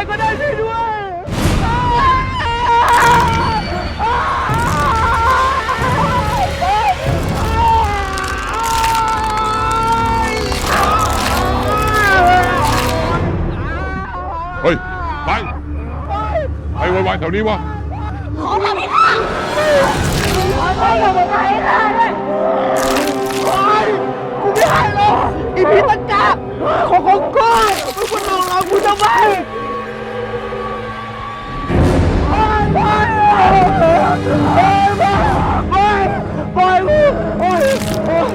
รก็ได้ช่วยด้วย เฮ้ยไปใครวายๆแถวนี้วะกูไม่ให้หรอกอีพีตะกาของของกูมึงมาหลอกเรากูทำไม ปไปไปไปกูโอ้ยโอ้ย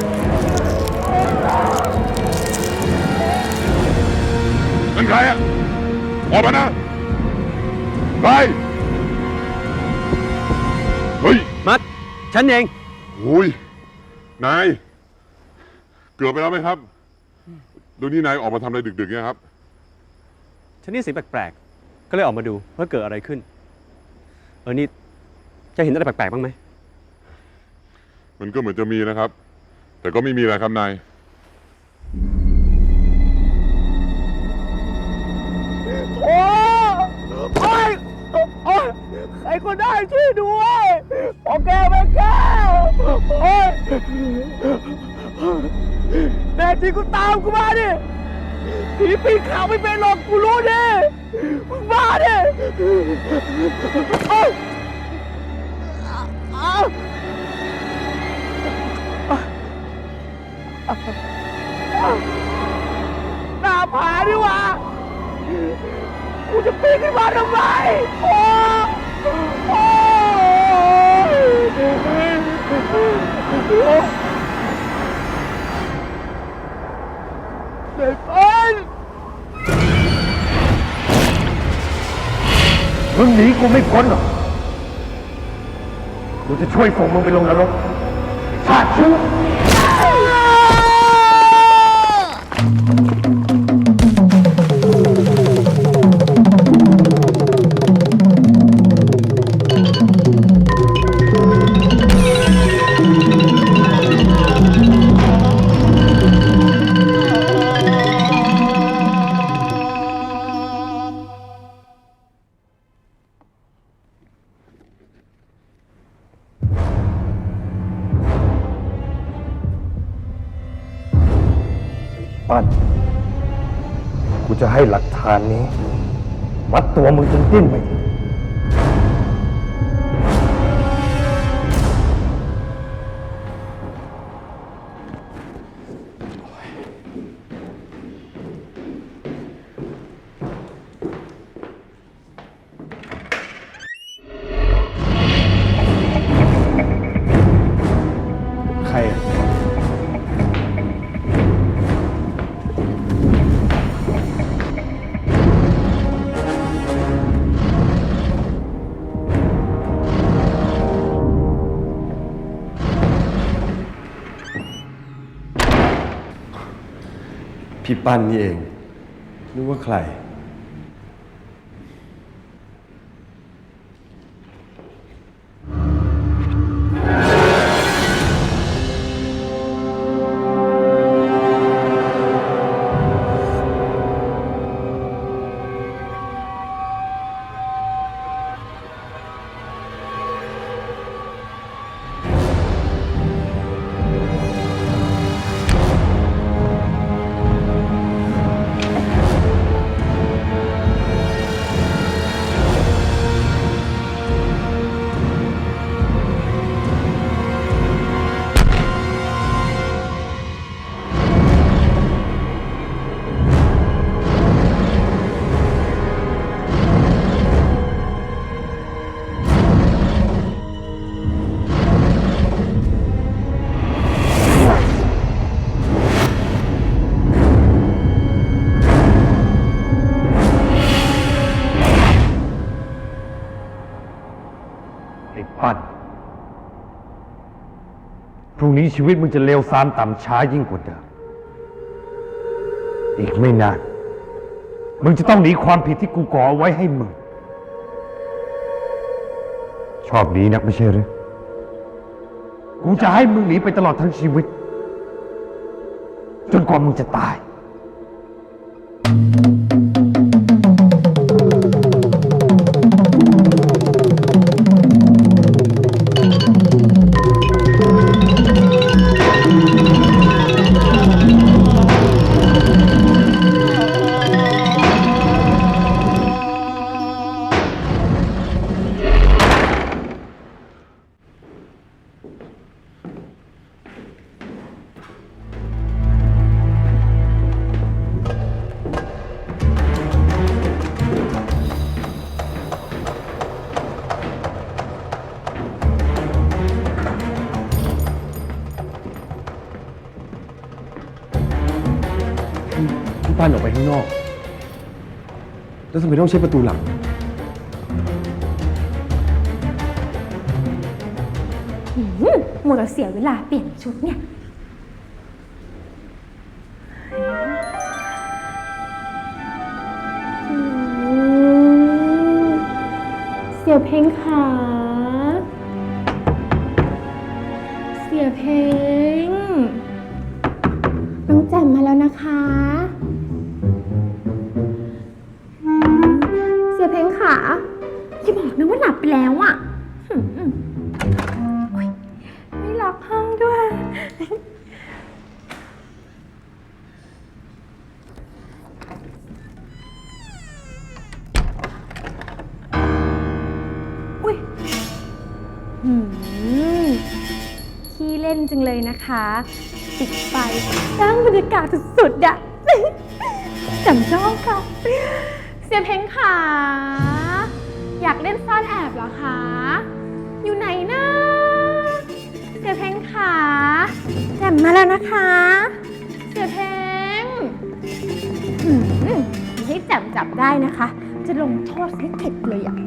นั่นใครอะออกมานะไปเฮ้ยมัด ฉันเองโอ้ยนาย เกือบไปแล้วไหมครับ ดูนี่นายออกมาทำอะไรดึกๆเนี่ยครับ ฉันนี่เสียงแปลกๆ ก็เลยออกมาดูว่าเกิดอะไรขึ้น เออนี่ จะเห็นอะไรแปลกๆบ้างไหม มันก็เหมือนจะมีนะครับ แต่ก็ไม่มีอะไรครับนาย โอ้โอ้ยโอ้ยใครก็ได้ช่วยด้วยโอเคแม่แก้วโอ้ยแน่จริงก็ตามกูมาดิผีปีนเขาไม่เป็นหรอกกูรู้ดิมึงมาดิโอ้ย หน้าผาดิวะกูจะปีนขึ้นมาทำไม โอ้โอ้เด็กเอ้ยมึงหนีกูไม่พ้นหรอก กูจะช่วยส่งมึงไปลงนรกชาติชั่ว Thank you. ปั้น กูจะให้หลักฐานนี้ มัดตัวมึงจนดิ้นไม่ ที่ปั้นนี่เองนึกว่าใคร รุ่งนี้ชีวิตมึงจะเลวซามต่ำช้ายิ่งกว่าเดิม อีกไม่นาน มึงจะต้องหนีความผิดที่กูก่อเอาไว้ให้มึง ชอบหนีนักไม่ใช่หรือ กูจะให้มึงหนีไปตลอดทั้งชีวิต จนกว่ามึงจะตาย พี่ปั้นออกไปข้างนอก แล้วทำไมต้องใช้ประตูหลัง หืมหมดแต่เสียเวลาเปลี่ยนชุดเนี่ยอืมเสียเพลงขา เสียเพลง ขาอย่าบอกนะว่าหลับไปแล้วอะหืมไม่ล็อกห้องด้วย อุ้ยหืมขี้เล่นจังเลยนะคะปิดไฟสร้างบรรยากาศสุดๆอะจำชอบค่ะ เสียเพลงขา อยากเล่นซ่อนแอบเหรอคะ อยู่ไหนนะเสียเพลงขาแจ่มมาแล้วนะคะ เสียเพลงหืมให้แจ่มจับได้นะคะ จะลงโทษให้เข็ดเลยอะ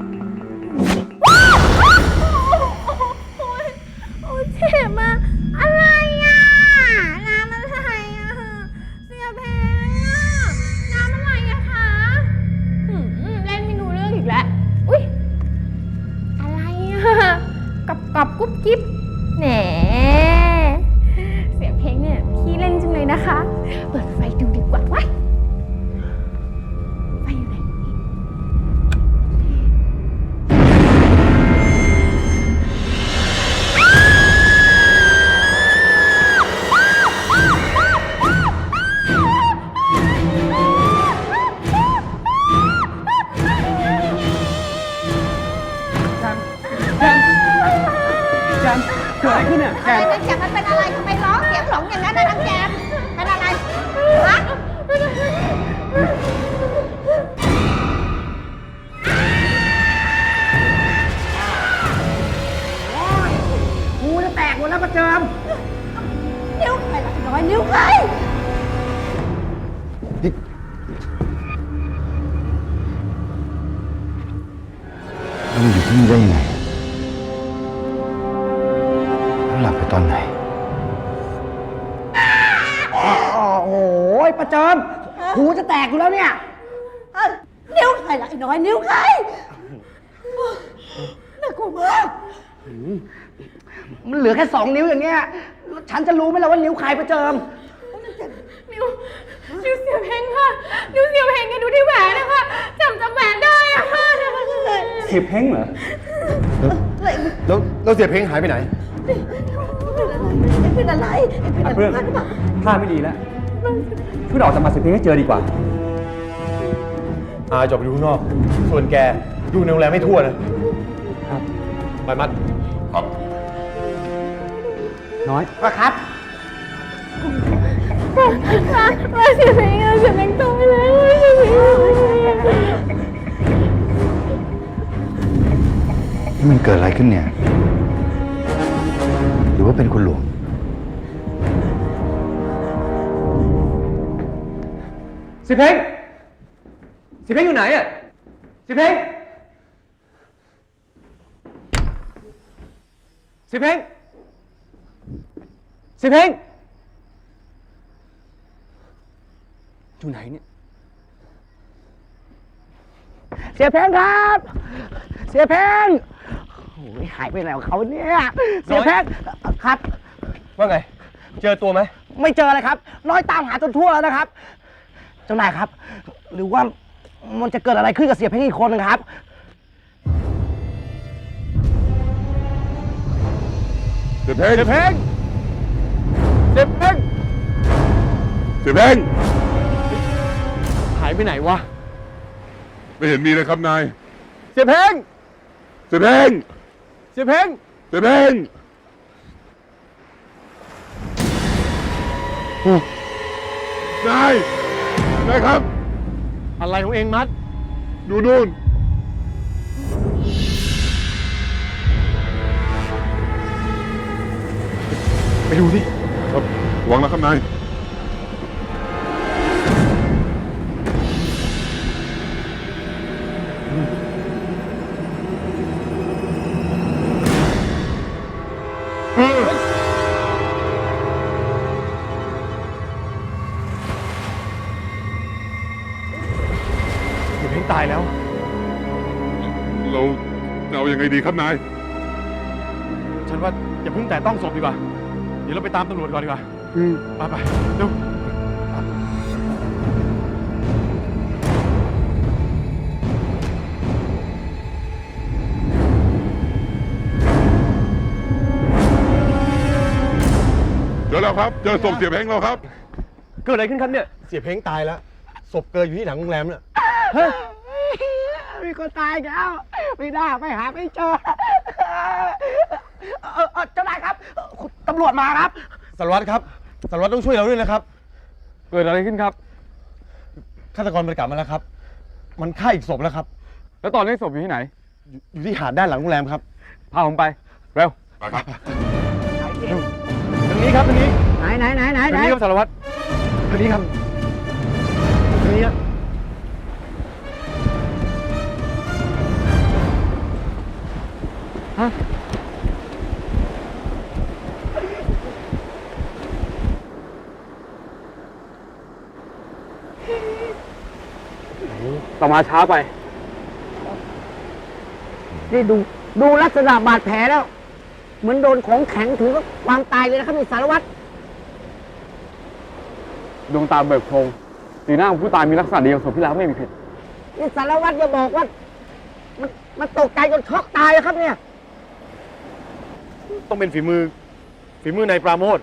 ยประเจิมกูจะแตกอยู่แล้วเนี่ย เอ้ยนิ้วใครล่ะไอ้น้อยนิ้วใครน่ากลัวมากมันเหลือแค่สองนิ้วอย่างเงี้ยแล้วฉันจะรู้ไหมล่ะว่านิ้วใครประเจิม นิ้วนิ้วเสียเพลงค่ะนิ้วเสียเพลงกันดูที่แหวนนะคะจำจำแหวนได้อะค่ะเสียเพ้งเหรอ แล้วแล้วเสียเพลงหายไปไหน เป็นอะไรเป็นอะอะไรเพื่อนท่าไม่ดีแล้ว ช่วยออกจากมาเสียเพ้งให้เจอดีกว่า อาจออกไปดูข้างนอก ส่วนแกดูในโรงแรมให้ทั่วนะครับ ไปมัดครับน้อย ว่าครับมาเสียเพลงอะเสียเพลงตายแล้วนี่มันเกิดอะไรขึ้นเนี่ย หรือว่าเป็นคุณหลวง สียเพ้งเสียเพ้งอยู่ไหนอะเสียเพ้งเสียเพ้งเสียเพ้งอยู่ไหนเนี่ย เสียเพลงครับ เสียเพลงโอ้ยหายไปไหนของเขาเนี่ย เสียแพงครับ ว่าไง เจอตัวไหม ไม่เจอเลยครับ น้อยตามหาจนทั่วแล้วนะครับ เจ้านายครับ หรือว่ามันจะเกิดอะไรขึ้นกับเสียเพ่งอีกคนหนึงครับ เสียเพ่งเสียเพ่งเสียเพ่งเสียเพ่งหายไปไหนวะ ไม่เห็นมีเลยครับนาย เสียเพ่งเสียเพ่งเสียเพ่งเสียเพ่งโอ้นาย นายครับ อะไรของเองมัด ดูนู่นไปดูสิครับหวังนะครับนาย ยัางไงดีครับนาย ฉันว่าอย่าเพิ่งแต่ต้องศพดีกว่า เดี๋ยวเราไปตามตำรวจก่อนดีกว่าไปไปเร็ว เจอแล้วครับ เจอศพเสียเพ่งแล้วครับ เกิดอะไรขึ้นครับเนี่ย เสียเพ้งตายแล้ว ศพเกยอยู่ที่หลังโรงแรมเนี่ย มีคนตายอีกแล้ว ไม่ได้ไปหาไม่เจอเออเออเจ้านายครับคุณตำรวจมาครับ สารวัตรครับสารวัตรต้องช่วยเราด้วยนะครับเกิดอะไรขึ้นครับ ฆาตกรมันกลับมาแล้วครับ มันฆ่าอีกศพแล้วครับ แล้วตอนนี้ศพอยู่ที่ไหน อยู่อยู่ที่หาดด้านหลังโรงแรมครับพาผมไป เร็วไปครับทางนี้ครับทางนี้ไหนไหนไหนไหนทางนี้ครับสารวัตรทางนี้ครับ มาช้าไป นี่ดูดูลักษณะบาดแผลแล้ว เหมือนโดนของแข็งถึงกับความตายเลยนะครับนี่สารวัตรดวงตาเบิกโพรงสีหน้าของผู้ตายมีลักษณะเดียวกับศพที่แล้วไม่มีผิด นี่สารวัตรอย่าบอกว่า มันมันตกใจจนช็อกตายเลยครับเนี่ย ต้องเป็นฝีมือ ฝีมือนายปราโมท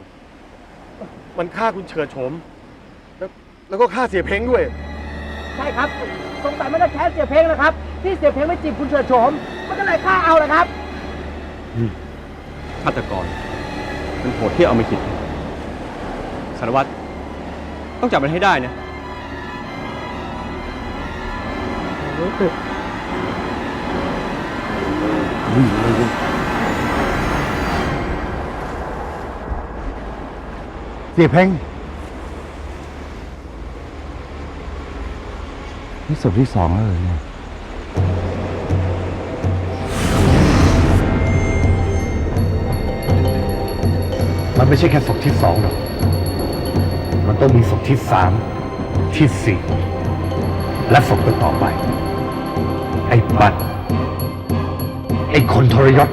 มันฆ่าคุณเฉิดโฉมแล้วแล้วก็ฆ่าเสียเพ้งด้วย ใช่ครับ สงสัยไม่ได้แค้นเสียเพลงนะครับ ที่เสียเพลงไม่จีบคุณเฉิดโฉม มันก็เลยฆ่าเอาแหละครับฆาตกร มันโหดที่เอามาคิดสารวัตรต้องจับมันให้ได้นะเสียเพ่ง นี่ศพที่สองแล้วเหรอเนี่ยมันไม่ใช่แค่ศพที่สองหรอก มันต้องมีศพที่สามที่สี่และศพต่อไป ไอ้บัตรไอ้คนทรยศ